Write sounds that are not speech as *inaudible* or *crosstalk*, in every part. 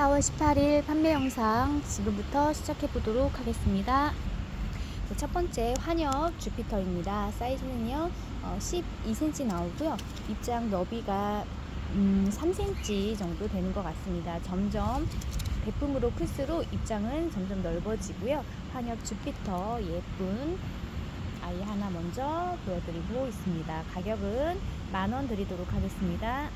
4월 18일 판매 영상 지금부터 시작해 보도록 하겠습니다. 네, 첫 번째 환엽 주피터입니다. 사이즈는요 어, 12cm 나오고요. 입장 너비가 음, 3cm 정도 되는 것 같습니다. 점점 대품으로 클수록 입장은 점점 넓어지고요. 환엽 주피터 예쁜 아이 하나 먼저 보여드리고 있습니다. 가격은 만 원 드리도록 하겠습니다.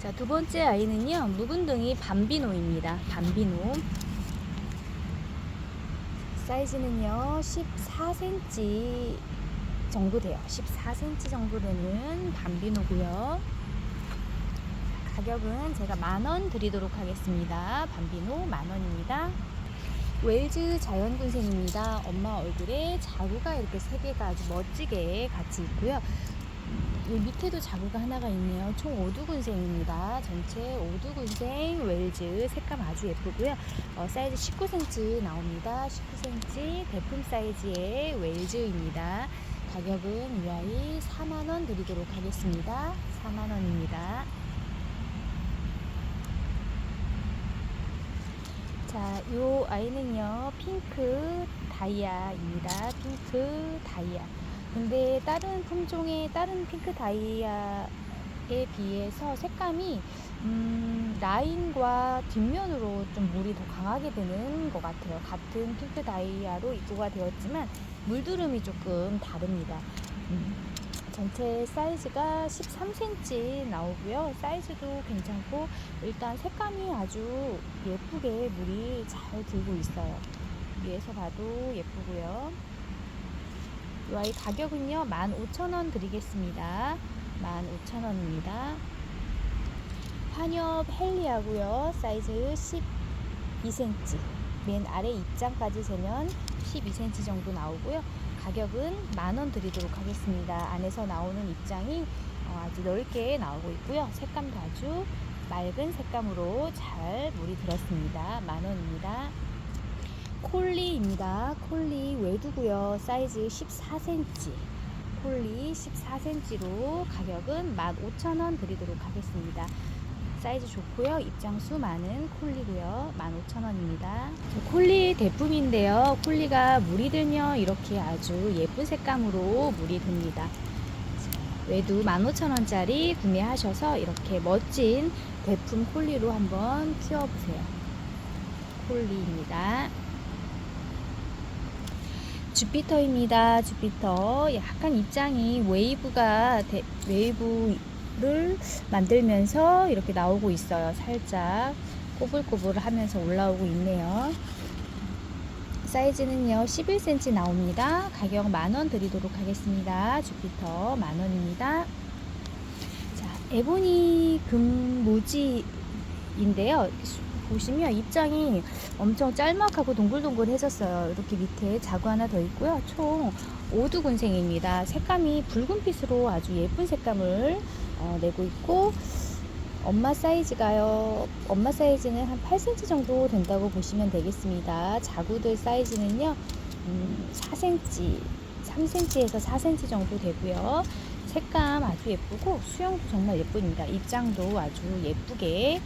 자, 두 번째 아이는요, 묵은둥이 밤비노입니다. 밤비노. 사이즈는요, 14cm 정도 돼요. 14cm 정도 되는 밤비노고요. 가격은 제가 만 원 드리도록 하겠습니다. 밤비노 만 원입니다. 웰즈 자연군생입니다. 엄마 얼굴에 자구가 이렇게 세 개가 아주 멋지게 같이 있고요. 이 밑에도 자구가 하나가 있네요. 총 5두군생입니다. 전체 5두군생 웰즈 색감 아주 예쁘고요. 어, 사이즈 19cm 나옵니다. 19cm 대품 사이즈의 웰즈입니다. 가격은 이 아이 4만원 드리도록 하겠습니다. 4만원입니다. 자, 요 아이는요, 핑크 다이아입니다. 핑크 다이아. 근데 다른 품종의 다른 핑크 다이아에 비해서 색감이 음, 라인과 뒷면으로 좀 물이 더 강하게 되는 것 같아요. 같은 핑크 다이아로 입고가 되었지만 물두름이 조금 다릅니다. 음, 전체 사이즈가 13cm 나오고요. 사이즈도 괜찮고 일단 색감이 아주 예쁘게 물이 잘 들고 있어요. 위에서 봐도 예쁘고요. 이 가격은요 15,000원 드리겠습니다. 15,000원입니다. 환엽 헬리하고요. 사이즈 12cm 맨 아래 입장까지 재면 12cm 정도 나오고요. 가격은 만원 드리도록 하겠습니다. 안에서 나오는 입장이 어, 아주 넓게 나오고 있고요. 색감도 아주 맑은 색감으로 잘 물이 들었습니다. 만원입니다 콜리입니다. 콜리 외두고요. 사이즈 14cm. 콜리 14cm로 가격은 15,000원 드리도록 하겠습니다. 사이즈 좋고요. 입장수 많은 콜리고요. 15,000원입니다. 콜리 대품인데요. 콜리가 물이 들면 이렇게 아주 예쁜 색감으로 물이 듭니다. 외두 15,000원짜리 구매하셔서 이렇게 멋진 대품 콜리로 한번 키워보세요. 콜리입니다. 주피터입니다. 주피터. 약간 입장이 웨이브가 데, 웨이브를 만들면서 이렇게 나오고 있어요. 살짝 꼬불꼬불 하면서 올라오고 있네요. 사이즈는요 11cm 나옵니다. 가격 만원 드리도록 하겠습니다. 주피터 만원입니다. 자, 에보니 금모지인데요. 보시면 입장이 엄청 짤막하고 동글동글해졌어요. 이렇게 밑에 자구 하나 더 있고요. 총 5두군생입니다. 색감이 붉은빛으로 아주 예쁜 색감을 어, 내고 있고 엄마 사이즈가요. 엄마 사이즈는 한 8cm 정도 된다고 보시면 되겠습니다. 자구들 사이즈는요. 음, 4cm, 3cm에서 4cm 정도 되고요. 색감 아주 예쁘고 수영도 정말 예쁩니다. 입장도 아주 예쁘게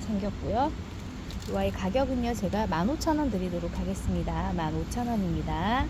생겼고요. 이 아이 가격은요 제가 15,000원 드리도록 하겠습니다. 15,000원입니다.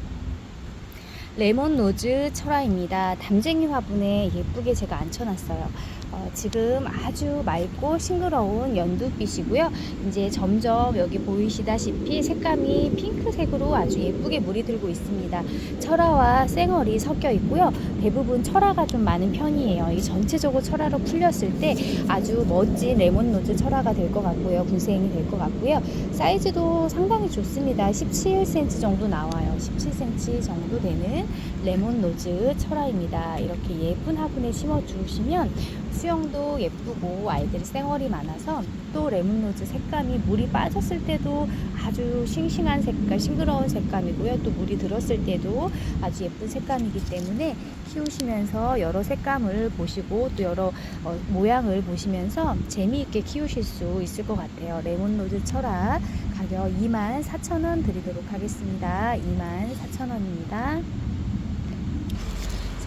레몬 로즈 철화입니다. 담쟁이 화분에 예쁘게 제가 앉혀놨어요 어, 지금 아주 맑고 싱그러운 연두빛이고요. 이제 점점 여기 보이시다시피 색감이 핑크색으로 아주 예쁘게 물이 들고 있습니다. 철화와 쌩얼이 섞여 있고요. 대부분 철화가 좀 많은 편이에요. 이 전체적으로 철화로 풀렸을 때 아주 멋진 레몬로즈 철화가 될 것 같고요. 군생이 될 것 같고요. 사이즈도 상당히 좋습니다. 17cm 정도 나와요. 17cm 정도 되는 레몬로즈 철화입니다. 이렇게 예쁜 화분에 심어 주시면 수영도 예쁘고 아이들이 쌩얼이 많아서 또 레몬로즈 색감이 물이 빠졌을 때도 아주 싱싱한 색깔, 싱그러운 색감이고요. 또 물이 들었을 때도 아주 예쁜 색감이기 때문에 키우시면서 여러 색감을 보시고 또 여러 어, 모양을 보시면서 재미있게 키우실 수 있을 것 같아요. 레몬로즈 철학 가격 24,000원 드리도록 하겠습니다. 24,000원입니다.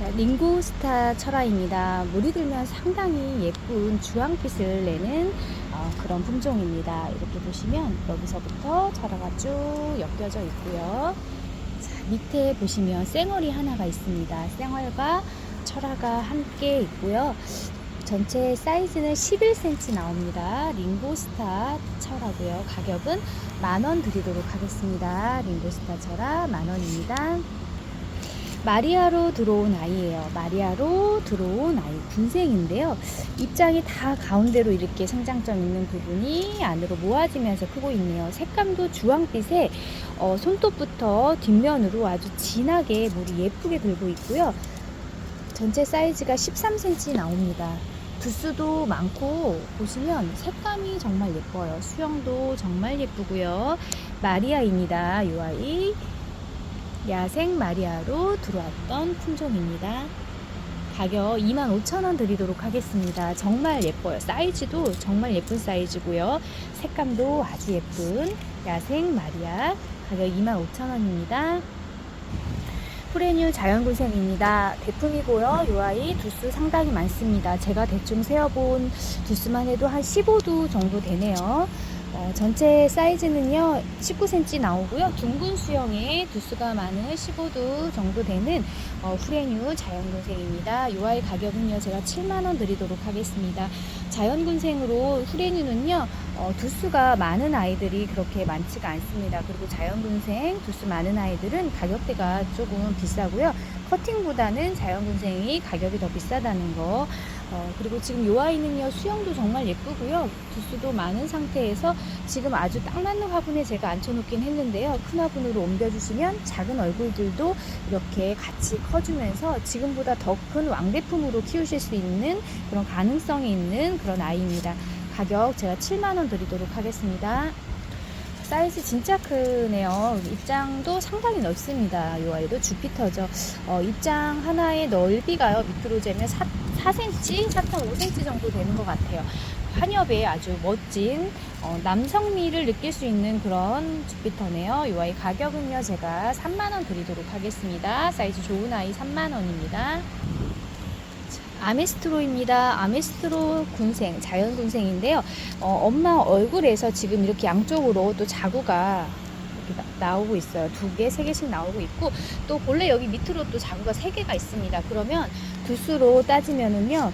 자, 링고스타 철화입니다. 물이 들면 상당히 예쁜 주황빛을 내는 어, 어, 그런 품종입니다. 이렇게 보시면 여기서부터 철화가 쭉 엮여져 있고요. 자, 밑에 보시면 쌩얼이 하나가 있습니다. 쌩얼과 철화가 함께 있고요. 전체 사이즈는 11cm 나옵니다. 링고스타 철하고요. 가격은 만 원 드리도록 하겠습니다. 링고스타 철화 만 원입니다. 마리아로 들어온 아이예요. 마리아로 들어온 아이 군생인데요. 입장이 다 가운데로 이렇게 성장점 있는 부분이 안으로 모아지면서 크고 있네요. 색감도 주황빛에 어, 손톱부터 뒷면으로 아주 진하게 물이 예쁘게 들고 있고요. 전체 사이즈가 13cm 나옵니다. 두수도 많고 보시면 색감이 정말 예뻐요. 수영도 정말 예쁘고요. 마리아입니다. 이 아이 야생 마리아로 들어왔던 품종입니다. 가격 25,000원 드리도록 하겠습니다. 정말 예뻐요. 사이즈도 정말 예쁜 사이즈고요. 색감도 아주 예쁜 야생 마리아 가격 25,000원입니다. 프레뉴 자연군생입니다. 대품이고요. 이 아이 두수 상당히 많습니다. 제가 대충 세어본 두수만 해도 한 15두 정도 되네요. 어, 전체 사이즈는요 19cm 나오고요. 둥근 수영에 두수가 많은 15두 정도 되는 어, 후레뉴 자연군생입니다. 이 아이 가격은요 제가 7만원 드리도록 하겠습니다. 자연군생으로 후레뉴는요 어, 두수가 많은 아이들이 그렇게 많지가 않습니다. 그리고 자연군생 두수 많은 아이들은 가격대가 조금 비싸고요 커팅보다는 자연군생이 가격이 더 비싸다는 거. 어, 그리고 지금 이 아이는요 수영도 정말 예쁘고요. 두수도 많은 상태에서 지금 아주 딱 맞는 화분에 제가 앉혀놓긴 했는데요. 큰 화분으로 옮겨주시면 작은 얼굴들도 이렇게 같이 커주면서 지금보다 더 큰 왕대품으로 키우실 수 있는 그런 가능성이 있는 그런 아이입니다. 가격 제가 7만원 드리도록 하겠습니다 사이즈 진짜 크네요. 입장도 상당히 넓습니다. 이 아이도 주피터죠. 어, 입장 하나의 넓이가요. 밑으로 재면 4, 4cm, 4.5cm 정도 되는 것 같아요. 환엽에 아주 멋진 어, 남성미를 느낄 수 있는 그런 주피터네요. 이 아이 가격은요. 제가 3만원 드리도록 하겠습니다. 사이즈 좋은 아이 3만원입니다. 아메스트로입니다. 아메스트로 군생, 자연 군생인데요. 어, 엄마 얼굴에서 지금 이렇게 양쪽으로 또 자구가 나오고 있어요. 두 개, 세 개씩 나오고 있고 또 본래 여기 밑으로 또 자구가 세 개가 있습니다. 그러면 두수로 따지면은요.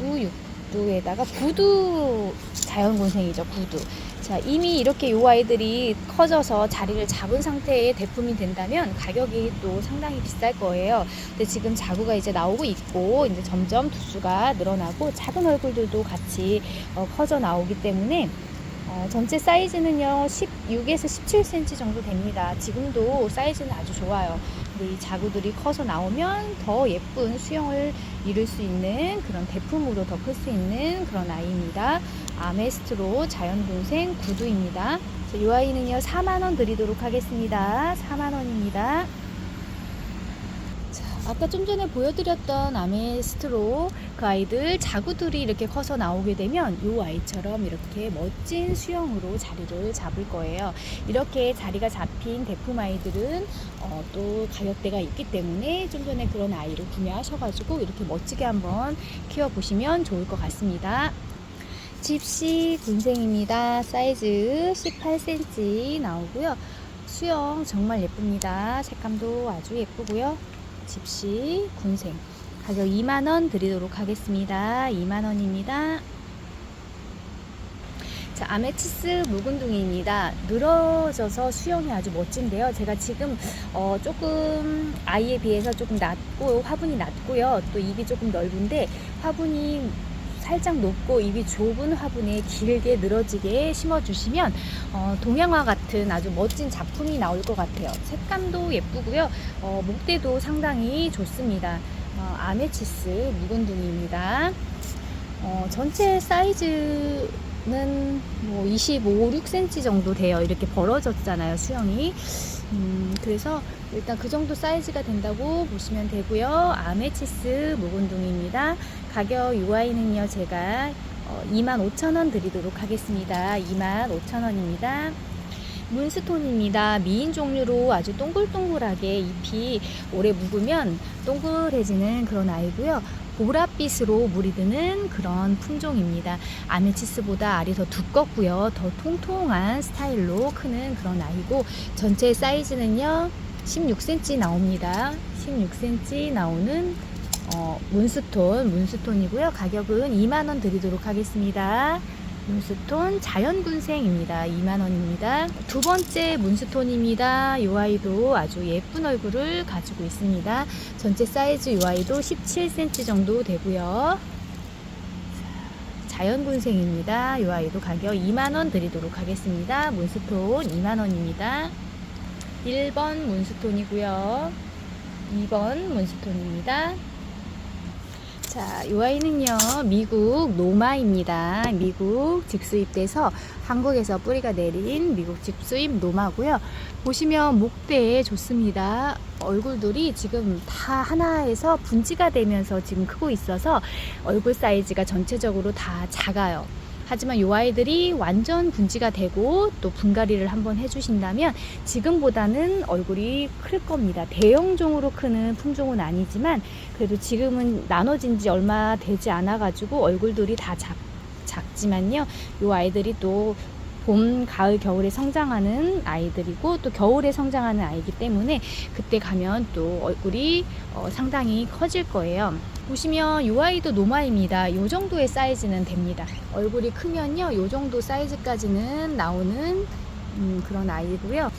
5두, 6 두에다가 9두 자연 군생이죠. 9두. 자, 이미 이렇게 요 아이들이 커져서 자리를 잡은 상태의 대품이 된다면 가격이 또 상당히 비쌀 거예요. 근데 지금 자구가 이제 나오고 있고 이제 점점 두수가 늘어나고 작은 얼굴들도 같이 어, 커져 나오기 때문에 어, 전체 사이즈는요 16에서 17cm 정도 됩니다. 지금도 사이즈는 아주 좋아요. 이 자구들이 커서 나오면 더 예쁜 수영을 이룰 수 있는 그런 대품으로 더 클 수 있는 그런 아이입니다. 아메스트로 자연동생 구두입니다. 이 아이는요 4만원 드리도록 하겠습니다. 4만원입니다. 아까 좀 전에 보여드렸던 아메스트로 그 아이들 자구들이 이렇게 커서 나오게 되면 이 아이처럼 이렇게 멋진 수영으로 자리를 잡을 거예요. 이렇게 자리가 잡힌 대품 아이들은 어, 또 가격대가 있기 때문에 좀 전에 그런 아이를 구매하셔가지고 이렇게 멋지게 한번 키워보시면 좋을 것 같습니다. 집시 군생입니다. 사이즈 18cm 나오고요. 수영 정말 예쁩니다. 색감도 아주 예쁘고요. 집시 군생. 가격 2만원 드리도록 하겠습니다. 2만원입니다. 자 아메치스 묵은둥이입니다. 늘어져서 수영이 아주 멋진데요. 제가 지금 어, 조금 아이에 비해서 조금 낮고 화분이 낮고요. 또 입이 조금 넓은데 화분이 살짝 높고 입이 좁은 화분에 길게 늘어지게 심어주시면 어, 동양화 같은 아주 멋진 작품이 나올 것 같아요. 색감도 예쁘고요. 어, 목대도 상당히 좋습니다. 어, 아메치스 묵은둥이입니다. 어, 전체 사이즈는 뭐 25, 6cm 정도 돼요. 이렇게 벌어졌잖아요, 수영이. 음, 그래서 일단 그 정도 사이즈가 된다고 보시면 되고요. 아메치스 묵은둥입니다. 가격 UI는요, 제가 어, 25,000원 드리도록 하겠습니다. 25,000원입니다. 문스톤입니다. 미인 종류로 아주 동글동글하게 잎이 오래 묵으면 동글해지는 그런 아이고요. 보랏빛으로 물이 드는 그런 품종입니다. 아메치스보다 알이 더 두껍고요. 더 통통한 스타일로 크는 그런 아이고 전체 사이즈는요. 16cm 나옵니다. 16cm 나오는 어, 문스톤, 문스톤이고요. 가격은 2만원 드리도록 하겠습니다. 문스톤 자연군생입니다. 2만원입니다. 두 번째 문스톤입니다. 이 아이도 아주 예쁜 얼굴을 가지고 있습니다. 전체 사이즈 이 아이도 17cm 정도 되고요. 자연군생입니다. 이 아이도 가격 2만원 드리도록 하겠습니다. 문스톤 2만원입니다. 1번 문스톤이고요. 2번 문스톤입니다. 자, 이 아이는요, 미국 노마입니다. 미국 직수입돼서 한국에서 뿌리가 내린 미국 직수입 노마고요. 보시면 목대에 좋습니다. 얼굴들이 지금 다 하나에서 분지가 되면서 지금 크고 있어서 얼굴 사이즈가 전체적으로 다 작아요. 하지만 이 아이들이 완전 분지가 되고 또 분갈이를 한번 해주신다면 지금보다는 얼굴이 클 겁니다. 대형종으로 크는 품종은 아니지만 그래도 지금은 나눠진 지 얼마 되지 않아 가지고 얼굴들이 다 작, 작지만요. 이 아이들이 또 봄, 가을, 겨울에 성장하는 아이들이고 또 겨울에 성장하는 아이기 때문에 그때 가면 또 얼굴이 어, 상당히 커질 거예요. 보시면 이 아이도 노마입니다. 이 정도의 사이즈는 됩니다. 얼굴이 크면요, 이 정도 사이즈까지는 나오는 음, 그런 아이고요.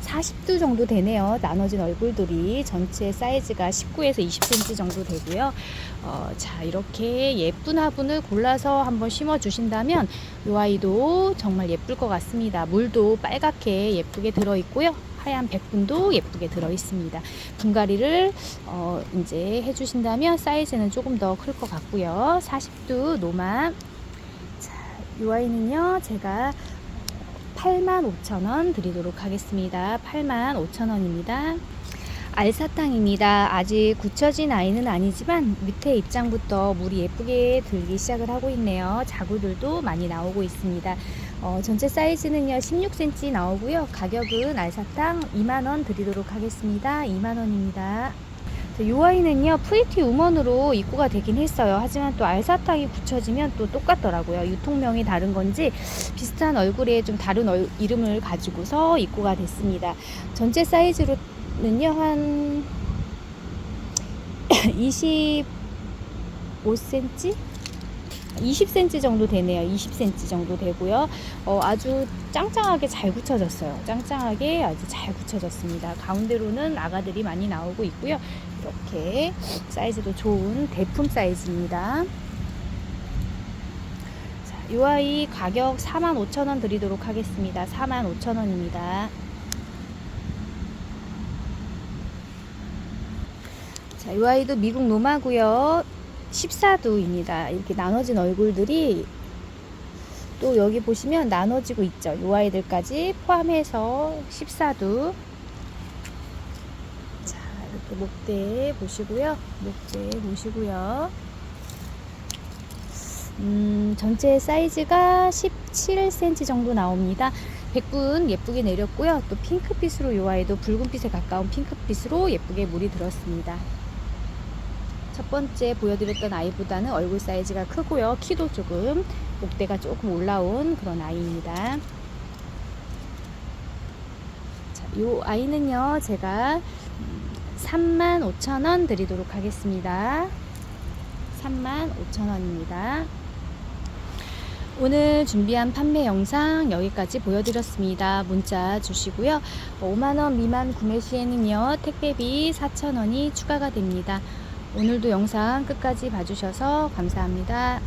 40도 정도 되네요. 나눠진 얼굴들이 전체 사이즈가 19에서 20cm 정도 되고요. 어, 자 이렇게 예쁜 화분을 골라서 한번 심어 주신다면 이 아이도 정말 예쁠 것 같습니다. 물도 빨갛게 예쁘게 들어 있고요. 하얀 백분도 예쁘게 들어 있습니다. 분갈이를 어, 이제 해주신다면 사이즈는 조금 더 클 것 같고요. 40도 노마. 자, 이 아이는요, 제가 85,000원 드리도록 하겠습니다. 85,000원입니다. 알사탕입니다. 아직 굳혀진 아이는 아니지만 밑에 입장부터 물이 예쁘게 들기 시작을 하고 있네요. 자구들도 많이 나오고 있습니다. 어, 전체 사이즈는요 16cm 나오고요. 가격은 알사탕 2만원 드리도록 하겠습니다. 2만원입니다. 이 아이는요 프리티 우먼으로 입고가 되긴 했어요. 하지만 또 알사탕이 붙여지면 또 똑같더라고요. 유통명이 다른 건지 비슷한 얼굴에 좀 다른 얼, 이름을 가지고서 입고가 됐습니다. 전체 사이즈로는요 한 *coughs* 25cm? 20cm 정도 되네요. 20cm 정도 되고요. 어, 아주 짱짱하게 잘 굳혀졌어요. 짱짱하게 아주 잘 굳혀졌습니다. 가운데로는 아가들이 많이 나오고 있고요. 이렇게 사이즈도 좋은 대품 사이즈입니다. 자, 이 아이 가격 45,000원 드리도록 하겠습니다. 45,000원입니다. 자, 이 아이도 미국 노마고요. 14두입니다. 이렇게 나눠진 얼굴들이 또 여기 보시면 나눠지고 있죠. 이 아이들까지 포함해서 14두. 자, 이렇게 목대 보시고요. 목재 보시고요. 음, 전체 사이즈가 17cm 정도 나옵니다. 백분 예쁘게 내렸고요. 또 핑크빛으로 이 아이도 붉은빛에 가까운 핑크빛으로 예쁘게 물이 들었습니다. 첫 번째 보여드렸던 아이보다는 얼굴 사이즈가 크고요. 키도 조금 목대가 조금 올라온 그런 아이입니다. 자, 이 아이는요, 제가 35,000원 드리도록 하겠습니다. 35,000원입니다. 오늘 준비한 판매 영상 여기까지 보여드렸습니다. 문자 주시고요. 5만원 미만 구매 시에는요, 택배비 4,000원이 추가가 됩니다. 오늘도 영상 끝까지 봐주셔서 감사합니다.